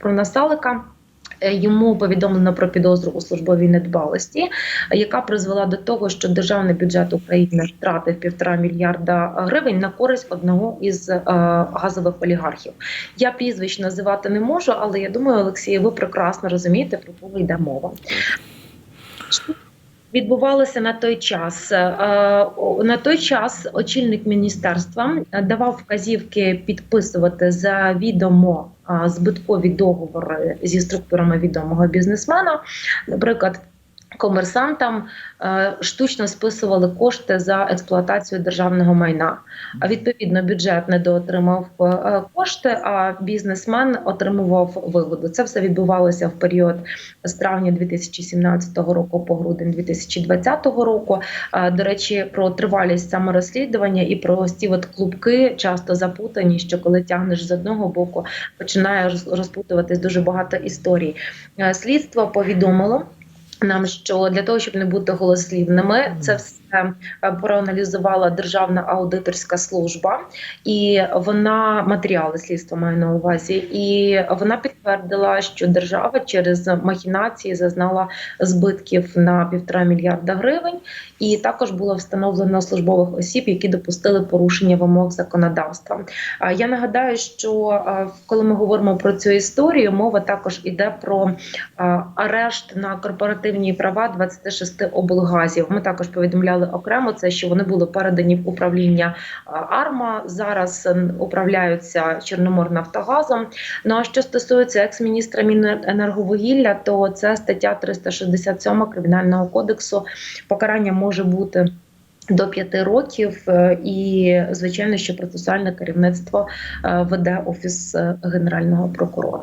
про Насалика. Е, Йому повідомлено про підозру у службовій недбалості, яка призвела до того, що державний бюджет України втратив півтора мільярда гривень на користь одного із е, газових олігархів. Я прізвищ називати не можу, але я думаю, Олексій, ви прекрасно розумієте, про кого йде мова. Відбувалося на той час. Е, На той час очільник міністерства давав вказівки підписувати за відомо збиткові договори зі структурами відомого бізнесмена. Наприклад, комерсантам е, штучно списували кошти за експлуатацію державного майна. А відповідно бюджет недоотримав е, кошти, а бізнесмен отримував вигоду. Це все відбувалося в період з травня 2017 року по грудень 2020 року. Е, До речі, про тривалість саморозслідування і про ось ці от клубки часто запутані, що коли тягнеш з одного боку, починає роз- розпутуватись дуже багато історій. Слідство повідомило. Нам що для того, щоб не бути голослівними, це все е, проаналізувала Державна аудиторська служба, і вона матеріали слідства має на увазі, і вона підтвердила, що держава через махінації зазнала збитків на півтора мільярда гривень, і також було встановлено службових осіб, які допустили порушення вимог законодавства. Я нагадаю, що е, коли ми говоримо про цю історію, мова також іде про е, арешт на корпоративні права 26 облгазів. Ми також повідомляли окремо це, що вони були передані в управління е, АРМА. Зараз е, управляються Чорноморнафтогазом. Ну а що стосується екс-міністра Міненерговугілля, то це стаття 367 кримінального кодексу. Покарання може бути. До п'яти років, е, і звичайно, що процесуальне керівництво веде офіс генерального прокурора.